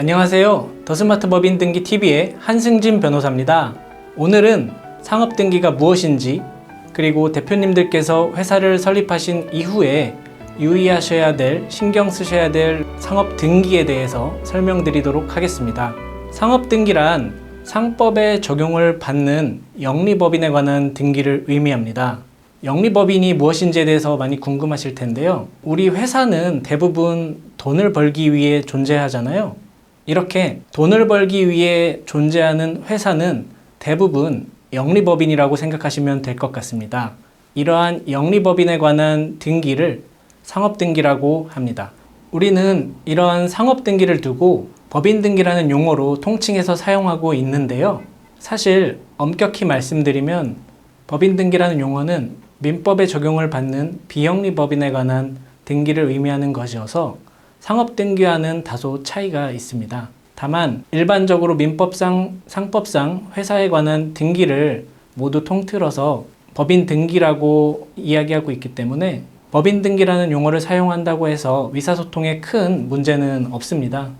안녕하세요. 더스마트 법인 등기 TV의 한승진 변호사입니다. 오늘은 상업 등기가 무엇인지 그리고 대표님들께서 회사를 설립하신 이후에 유의하셔야 될 신경 쓰셔야 될 상업 등기에 대해서 설명드리도록 하겠습니다. 상업 등기란 상법에 적용을 받는 영리법인에 관한 등기를 의미합니다. 영리법인이 무엇인지에 대해서 많이 궁금하실 텐데요. 우리 회사는 대부분 돈을 벌기 위해 존재하잖아요. 이렇게 돈을 벌기 위해 존재하는 회사는 대부분 영리법인이라고 생각하시면 될 것 같습니다. 이러한 영리법인에 관한 등기를 상업등기라고 합니다. 우리는 이러한 상업등기를 두고 법인등기라는 용어로 통칭해서 사용하고 있는데요. 사실 엄격히 말씀드리면 법인등기라는 용어는 민법에 적용을 받는 비영리법인에 관한 등기를 의미하는 것이어서 상업 등기와는 다소 차이가 있습니다. 다만 일반적으로 민법상, 상법상 회사에 관한 등기를 모두 통틀어서 법인 등기라고 이야기하고 있기 때문에 법인 등기라는 용어를 사용한다고 해서 의사소통에 큰 문제는 없습니다.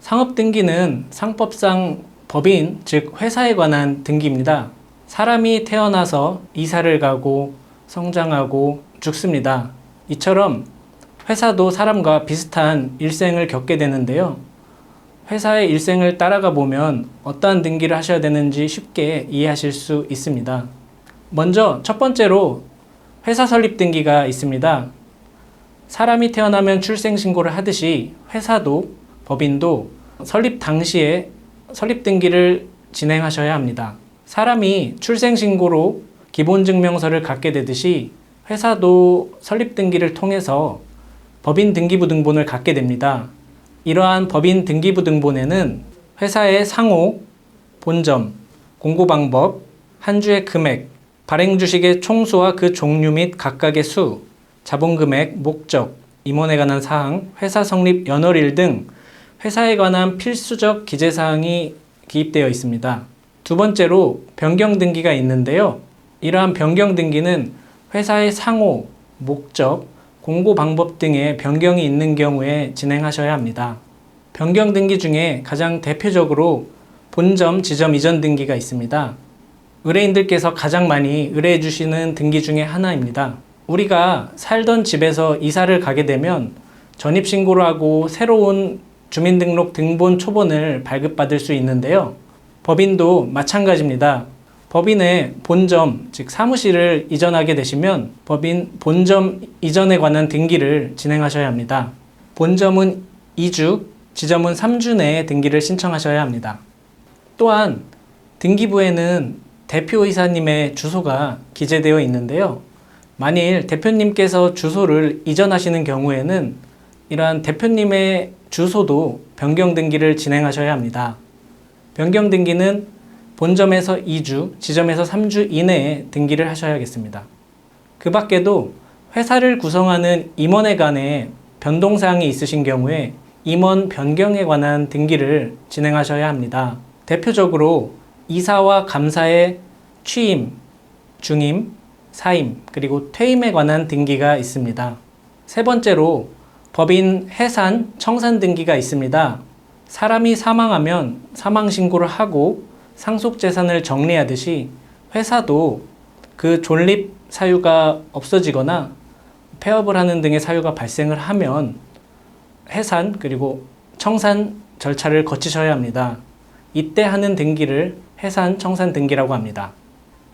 상업 등기는 상법상 법인, 즉 회사에 관한 등기입니다. 사람이 태어나서 이사를 가고 성장하고 죽습니다. 이처럼 회사도 사람과 비슷한 일생을 겪게 되는데요. 회사의 일생을 따라가 보면 어떠한 등기를 하셔야 되는지 쉽게 이해하실 수 있습니다. 먼저 첫 번째로 회사 설립 등기가 있습니다. 사람이 태어나면 출생 신고를 하듯이 회사도 법인도 설립 당시에 설립 등기를 진행하셔야 합니다. 사람이 출생 신고로 기본 증명서를 갖게 되듯이 회사도 설립 등기를 통해서 법인 등기부 등본을 갖게 됩니다. 이러한 법인 등기부 등본에는 회사의 상호, 본점, 공고 방법, 한 주의 금액, 발행 주식의 총수와 그 종류 및 각각의 수, 자본 금액, 목적, 임원에 관한 사항, 회사 성립 연월일 등 회사에 관한 필수적 기재 사항이 기입되어 있습니다. 두 번째로 변경 등기가 있는데요. 이러한 변경 등기는 회사의 상호, 목적, 공고 방법 등의 변경이 있는 경우에 진행하셔야 합니다. 변경 등기 중에 가장 대표적으로 본점, 지점 이전 등기가 있습니다. 의뢰인들께서 가장 많이 의뢰해 주시는 등기 중에 하나입니다. 우리가 살던 집에서 이사를 가게 되면 전입신고를 하고 새로운 주민등록 등본 초본을 발급받을 수 있는데요. 법인도 마찬가지입니다. 법인의 본점, 즉 사무실을 이전하게 되시면 법인 본점 이전에 관한 등기를 진행하셔야 합니다. 본점은 2주, 지점은 3주 내에 등기를 신청하셔야 합니다. 또한 등기부에는 대표이사님의 주소가 기재되어 있는데요. 만일 대표님께서 주소를 이전하시는 경우에는 이러한 대표님의 주소도 변경 등기를 진행하셔야 합니다. 변경 등기는 본점에서 2주, 지점에서 3주 이내에 등기를 하셔야겠습니다. 그 밖에도 회사를 구성하는 임원에 관해 변동사항이 있으신 경우에 임원 변경에 관한 등기를 진행하셔야 합니다. 대표적으로 이사와 감사의 취임, 중임, 사임, 그리고 퇴임에 관한 등기가 있습니다. 세 번째로 법인 해산, 청산 등기가 있습니다. 사람이 사망하면 사망 신고를 하고 상속 재산을 정리하듯이 회사도 그 존립 사유가 없어지거나 폐업을 하는 등의 사유가 발생을 하면 해산 그리고 청산 절차를 거치셔야 합니다. 이때 하는 등기를 해산 청산 등기라고 합니다.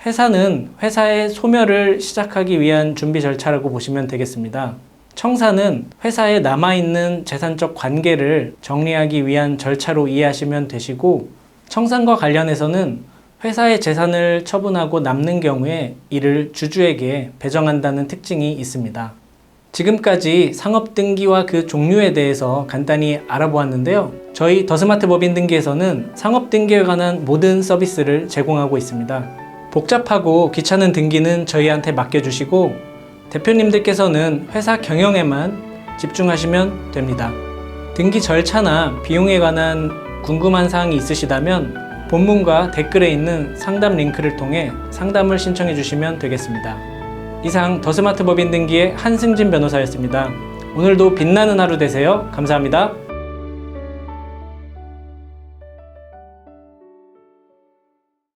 해산은 회사의 소멸을 시작하기 위한 준비 절차라고 보시면 되겠습니다. 청산은 회사에 남아있는 재산적 관계를 정리하기 위한 절차로 이해하시면 되시고, 청산과 관련해서는 회사의 재산을 처분하고 남는 경우에 이를 주주에게 배정한다는 특징이 있습니다. 지금까지 상업 등기와 그 종류에 대해서 간단히 알아보았는데요. 저희 더스마트 법인 등기에서는 상업 등기에 관한 모든 서비스를 제공하고 있습니다. 복잡하고 귀찮은 등기는 저희한테 맡겨주시고 대표님들께서는 회사 경영에만 집중하시면 됩니다. 등기 절차나 비용에 관한 궁금한 사항이 있으시다면 본문과 댓글에 있는 상담 링크를 통해 상담을 신청해 주시면 되겠습니다. 이상 더 스마트 법인 등기의 한승진 변호사였습니다. 오늘도 빛나는 하루 되세요. 감사합니다.